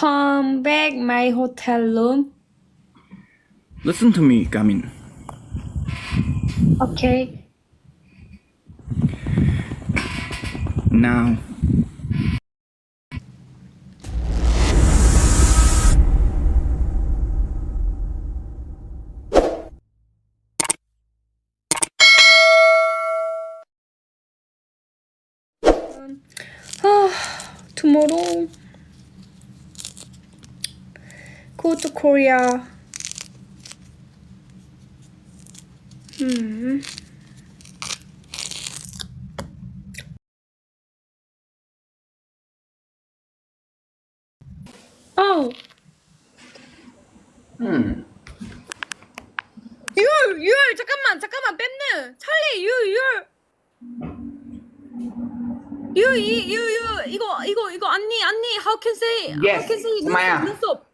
come back my hotel room? Listen to me, Gamin. Okay. Now. Ah, tomorrow. Go to Korea. 음. Oh. 음. 유얼 유얼 잠깐만 잠깐만 뺨는 찰리 유 유얼 유이유유 이거 이거 이거 언니 언니 how can say how can say 눈썹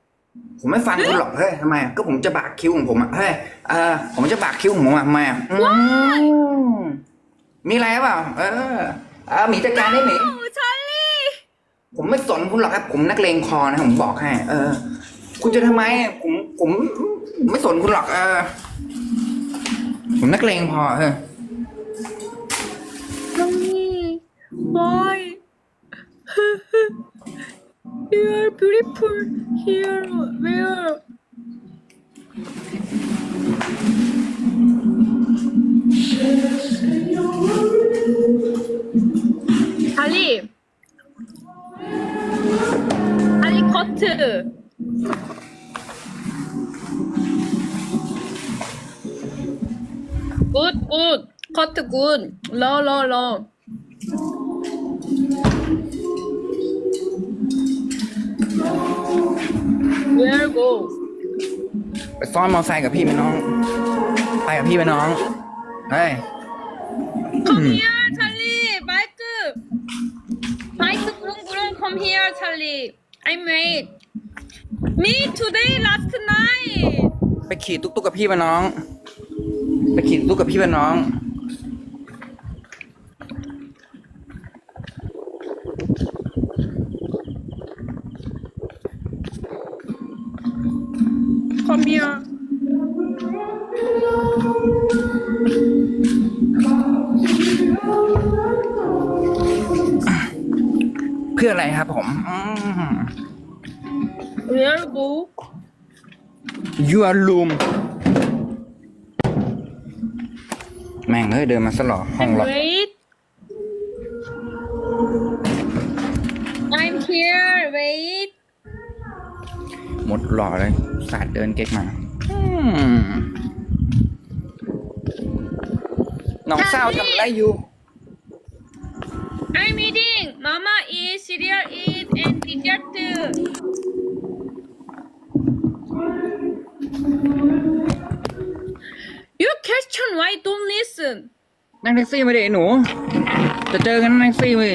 ผมไม่ฟังคุณหรอกเฮ้ยทำไมก็ผมจะบากคิ้วของผมอะเฮ้ยเออผมจะบากคิ้วของผมอะทำไมอะมีอะไรเปล่าเออเออมีจัดการได้ไหมผมไม่สนคุณหรอกครับ ผมนักเลงคอนะผมบอกให้ เออ คุณจะทำไม ผมผมผมไม่สนคุณหรอก เออ ผมนักเลงพอเออ น้องนี่บอย You are beautiful here. Where? Ali. Ali Kotte. Good, good. Kotte, good. Low, low, low. go ไปซ้อนมอไซค์กับพี่ไหมน้อง ไปกับพี่ไหมน้อง เฮ้ย Come here Charlie bike bike burung burung come here Charlie I made me today last night ไปขี่ตุ๊กตุ๊กกับพี่ไหมน้อง ไปขี่ตุ๊กตุ๊กกับพี่ไหมน้อง Come here. เพื่ออะไรครับผมอืม Where go? Your room แม่งเฮ้ยเดินมาสลอห้อง I'm ล็อก wait. I'm here. Wait. หมดหล่อเลยสาดเดินเก๊กมาอืมน้องเศร้าทำอะไรอยู่ I'm eating. Mama eat cereal eat and dessert. You question why don't listen. นั่งแท็กซี่มาดิไอ้หนู จะเจอกันนั่งแท็กซี่มา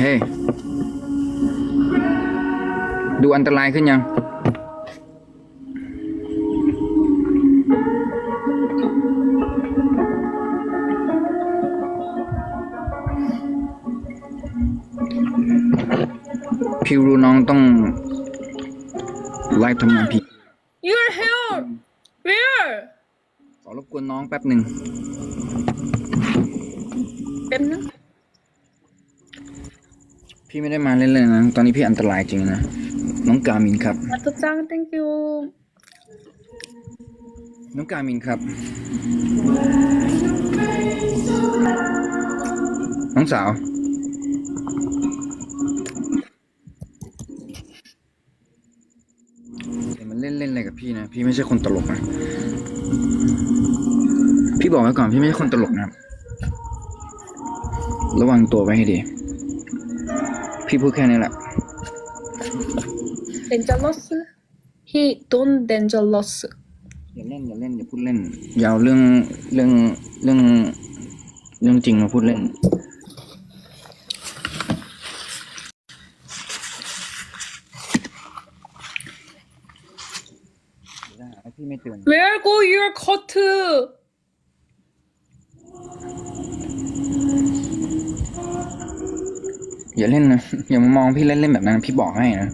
เฮ้ยดูอันตรายขึ้นยังพี่รู้น้องต้องไล่ทำงานพี่ Your hair. Where? ขอรบกวนน้องแป๊บหนึ่ง뺐 나? พี่ไม่ได้มาเล่นเลยนะ ตอนนี้พี่อันตรายจริงนะ น้องกามินครับมาตุ๊จัง thank you น้องกามินครับ น้องสาว มันเล่นเล่นอะไรกับพี่นะ พี่ไม่ใช่คนตลกนะ พี่บอกไว้ก่อนพี่ไม่ใช่คนตลกนะ ระวังตัวไว้ให้ดี พี่พูดแค่นี้แหละ Dangerous. He don't dangerous. อย่าเล่นอย่าเล่นอย่าพูดเล่นอย่าเอาเรื่องเรื่องเรื่องเรื่องจริงมาพูดเล่นพี่ไม่เตือน Where go your coat? อย่าเล่นนะ อย่ามามองพี่เล่นเล่นแบบนั้นพี่บอกให้นะ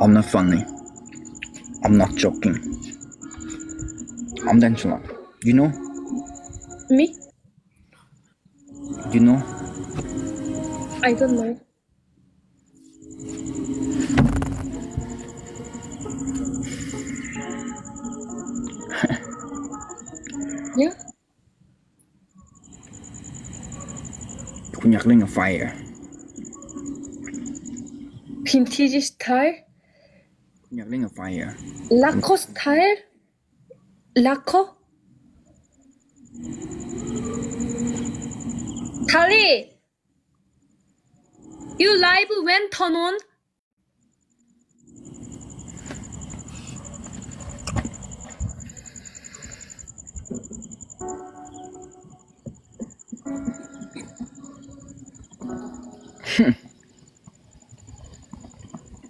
I'm not funny. I'm not joking. I'm Angela. You know? Me? You know? I don't know. yeah. ผมอยากเล่นกับไฟอะ Style ผมอยากเล่นกับไฟอะ Style Laco ทารี You live when turn on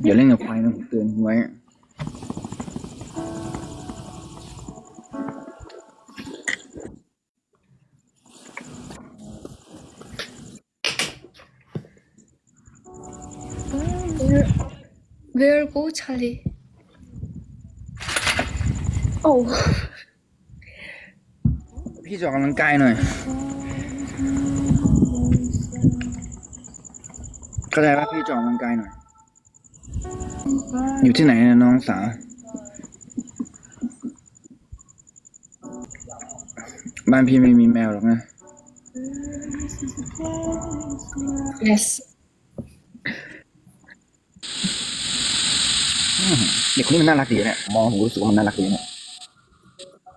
อย่าเล่นกับไฟนะผมเตือนคุณไว้ Where, where go, Charlie? Oh, พี่จะออกกำลังกายหน่อย เข้าใจว่าพี่จะออกกำลังกายหน่อย อยู่ที่ไหนนะน้องสาวบ้านพี่ไม่มีแมวหรอกนะ yes. เด็กคนนี้มันน่ารักดีเนี่ย มองผมรู้สึกว่ามันน่ารักดีเนี่ย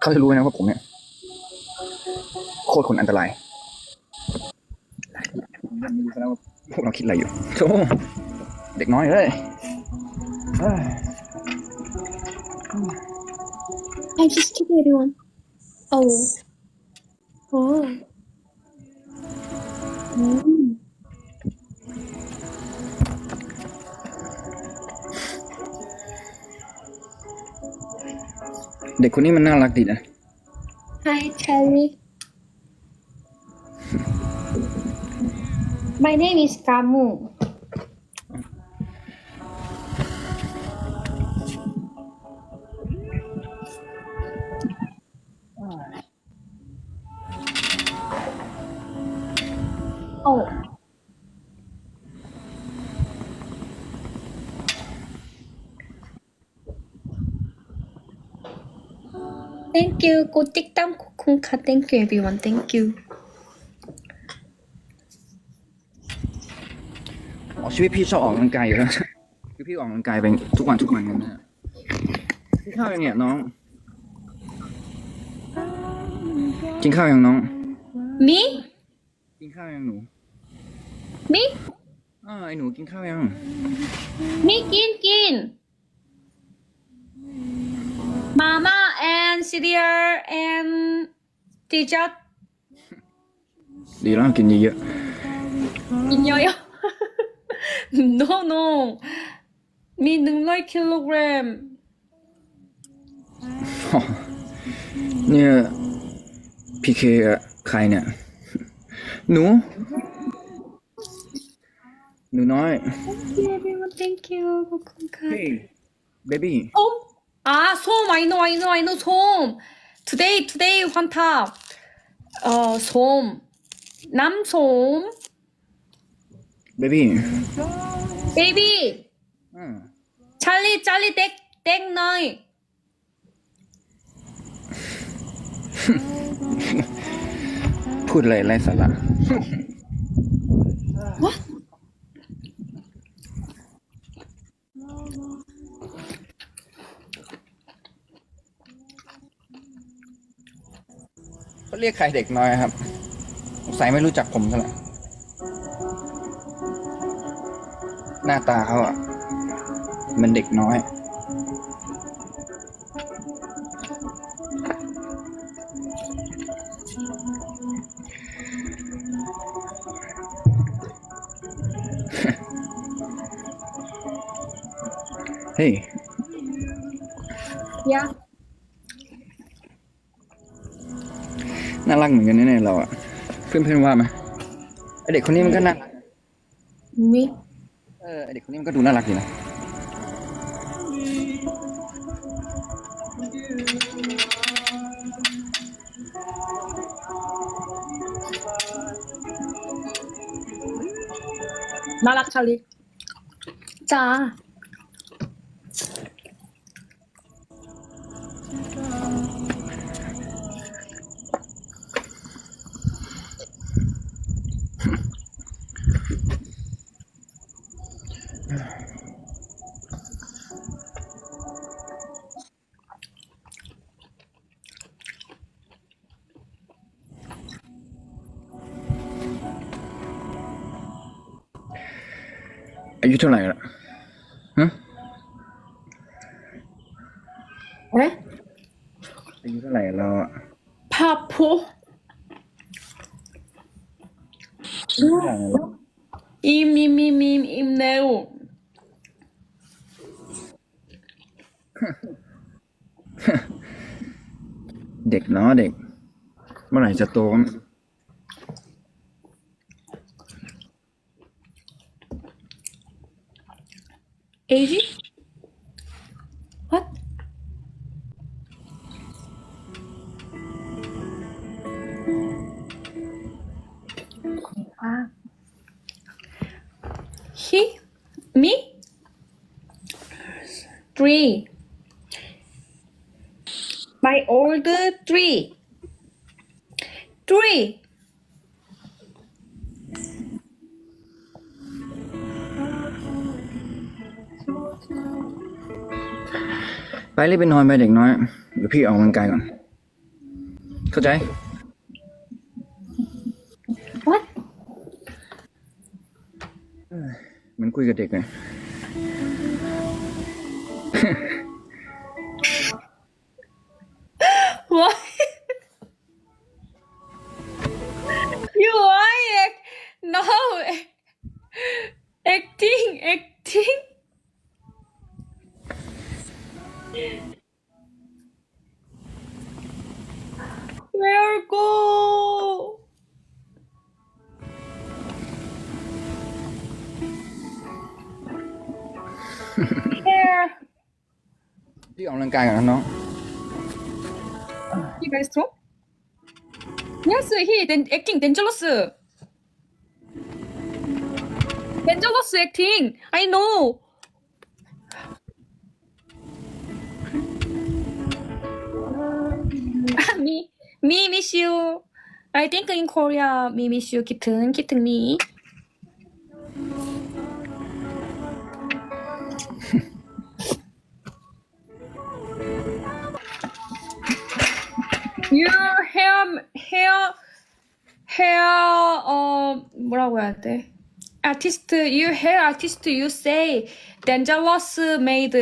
เขาจะรู้ไหมนะว่าผมเนี่ย โคตรคนอันตรายไม่รู้ซะแล้วว่า พวกเราคิดอะไรอยู่โธ่เด็กน้อยเอ้ยเอ้ย I just kidding everyone. Oh. Oh. Mm. เด็กคนนี้มันน่ารักดีนะ Hi, Charlie. My name is Kamu. Oh. Thank you. Thank you, everyone. Thank you. ชีวิตพี่ชอบออกกำลังกายอยู่แล้วคือพี่ออกกำลังกายไปทุกวันทุกวันกันนะกินข้าวยังเนี่ยน้อง กินข้าวยังน้อง มีกินข้าวยังหนูมีอ่าไอหนูกินข้าวยัง มีกินกิน Mama and cereal and dessert ดีแล้วกินเยอะกินเยอะ no no มีหนึ่งร้อยกิโลกรัมเนี่ยพี่เคใครเนี่ย หนู หนูน้อย thank you ขอบคุณค่ะ baby โอ้อ่าส้ม I know I know I know ส้ม today today ฮันทับเอ่อส้มน้ำส้ม baby. baby Mm. charlie charlie take take nine Put like less a lot. what เขาเรียกใครเด็กน้อยครับสงสัยไม่รู้จักผมซะแล้ว น้าตาเขาอะเหมันเด็กน้อย เฮ้ย Yeah. น่ารักเหมือนกันนะเนี่ยเราอะเพื่อนเพื่อนๆว่าไหมไอเด็กคนนี้มันก็น่ารัก Me? เด็กคนนี้มันก็ดูน่ารักดีนะน่ารักชาลีจ้า ยุเท่าไหร่ละฮะเอ๊ะอายุเท่าไหร่เราอะพาพุอายี่อิมอิมอิมอิมอิมเร็วเด็กเนาะเด็ก เมื่อไหร่จะโต รีบไปนอนไปเด็กน้อยเดี๋ยวพี่ออกกำลังกายก่อน เข้าใจ What? เหมือนคุยกับเด็กไง กกำลังกายก่อนนะน้อง He very strong? Yes, he then acting dangerous. Dangerous acting. I know. me, me miss you. I think in Korea, me miss you. kitten, kitten me. Your hair, hair, hair, 어 뭐라고 해야 돼? Artist, you hair artist, you say dangerous made,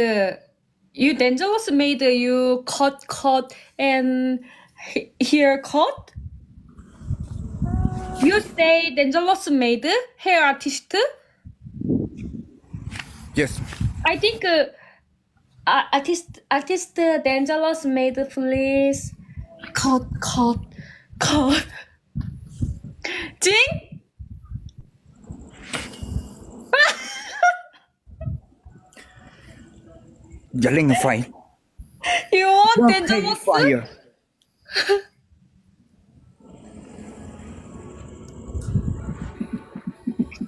you dangerous made you cut, cut and he- hair cut. You say dangerous made hair artist. yes I think uh, uh, artist artist dangerous made please cut cut cut จริง อย่าเล่นกับไฟ you want Don't play dangerous with fire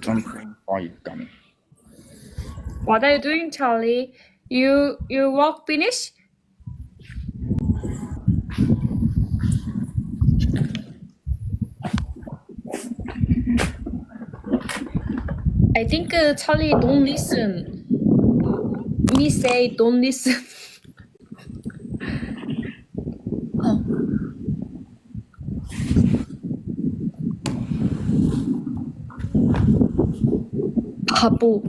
Don't play with fire กัน what are you doing Charlie you you work finish I think uh, Charlie don't listen me say don't listen 어. 바보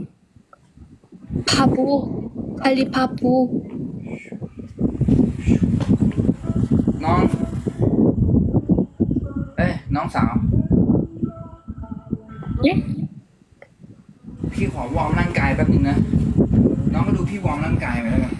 바보 빨리 바보 น้อง เอ้ยน้องสาว ป๊บนึงนะ น้องก็ดูพี่วอร์มร่างกายไปแล้วกัน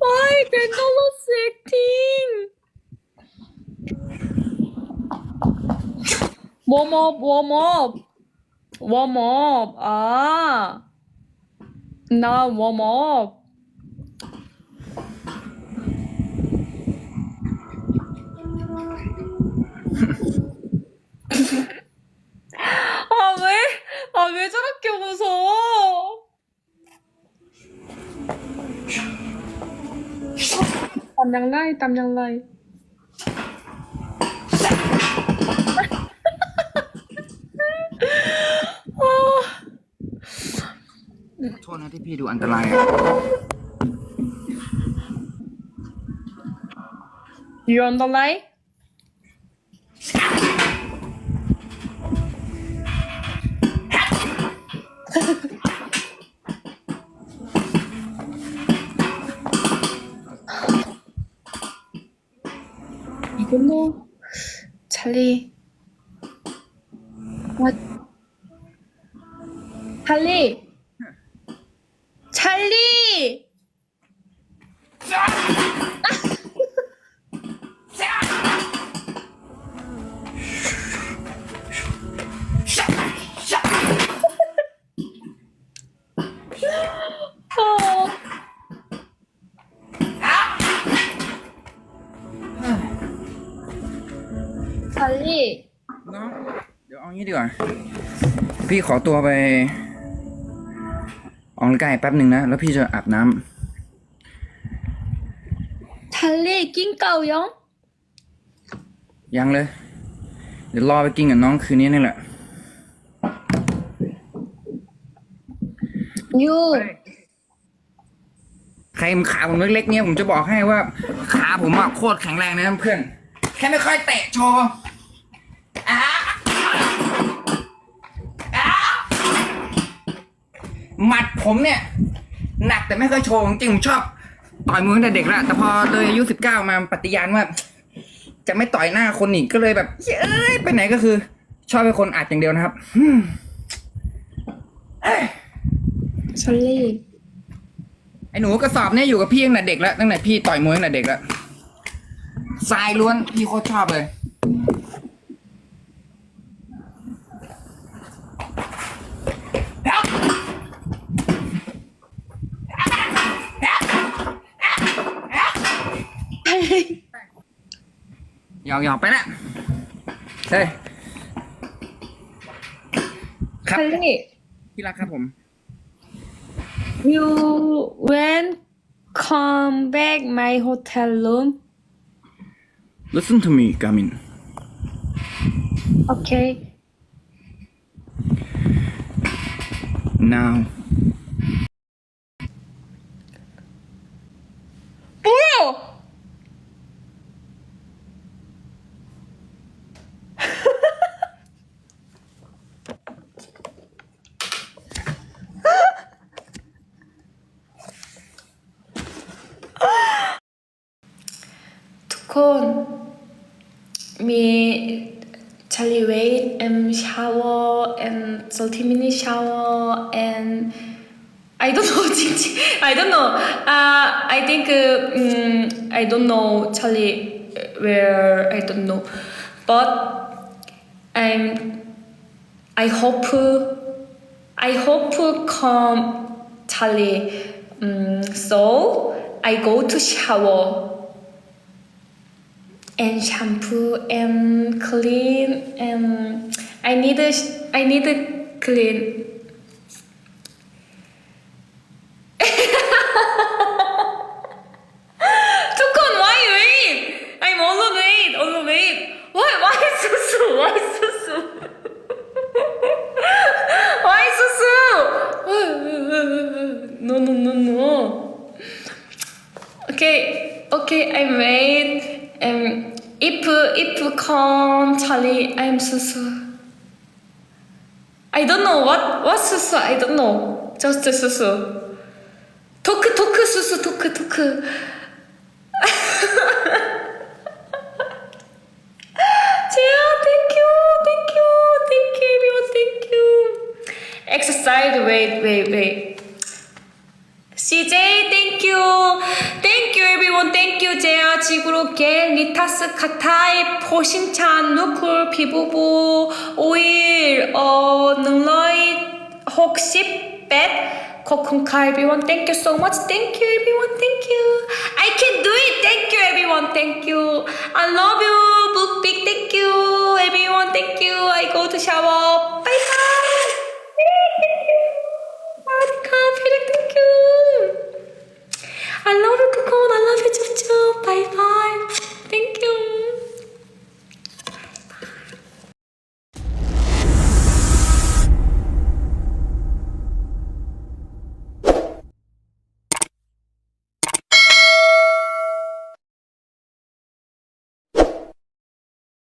โอ้ยเป็นก็รู้สึกทิ้งโมโมโมโม 웜업. 아. 나 웜업. 아, 왜? 아, 왜 저렇게 웃어? 담양라이 담양라이 ทษนะที่พี่ดูอันตรายอะอยู่อันตราย งี้ดีกว่า พี่ขอตัวไปออกกงกายแป๊บหนึ่งนะ แล้วพี่จะอาบน้ำทะเลกินเก่ายังยังเลย เดี๋ยวรอไปกินกับน้องคืนนี้นี่แหละ ยูใครมขาผมเล็กๆเนี่ยผมจะบอกให้ว่า ขาผมอะโคตรแข็งแรงนะเพื่อน แค่ไม่ค่อยเตะโชว์ หมัดผมเนี่ย หนักแต่ไม่ค่อยโชว์จริงๆผมชอบต่อยมือตั้งแต่เด็กแล้วแต่พอเลยอายุสิบเก้ามาปฏิญาณว่า จะไม่ต่อยหน้าคนอีกก็เลยแบบเอ้ยไปไหนก็คือ ชอบเป็นคนอัดอย่างเดียวนะครับอืมเอ้ย찰리ไอ้หนูกระสอบเนี่ยอยู่กับพี่ตั้งแต่เด็กแล้วตั้งแต่พี่ต่อยมวยตั้งแต่เด็กแล้วทรายล้วนพี่โคตรชอบเลย อกหยอกไปละเฮ้ยครับ찰리ที่รักครับผม You when come back my hotel room Listen to me Gamin Okay now تكون مي tell you wait and shower and salty mini shower and I don't know I don't know. Uh, I think um, I don't know Charlie uh, where I don't know. But I'm I hope I hope come Charlie um, so I go to shower and shampoo and clean and I need a, I need a clean. Tukon, why wait? I'm all wait, all wait. Why, is this so? why susu? Why susu? why susu? no, no, no, no. Okay, okay, I wait. Um, ipu, ipu kon tali. I'm so so. I don't know what what so so. I don't know. Just so so. Talk talk so so talk talk. Jia, thank you, thank you, thank you, thank you. Exercise. Wait, wait, wait. CJ, thank you. Thank you, everyone. Thank you, 제야. 지구로 게, 리타스, 카타이, 포신찬, 누쿨, 비보보, 오일, 어, 능러이, 혹시, 뱃, 코쿤카, everyone. Thank you so much. Thank you, everyone. Thank you. I can do it. Thank you, everyone. Thank you. I love you. Book big. Thank you, everyone. Thank you. I go to shower. Bye bye. Thank you. I love you, Cocoon. I love you, Chup Chup. Bye bye. Thank you.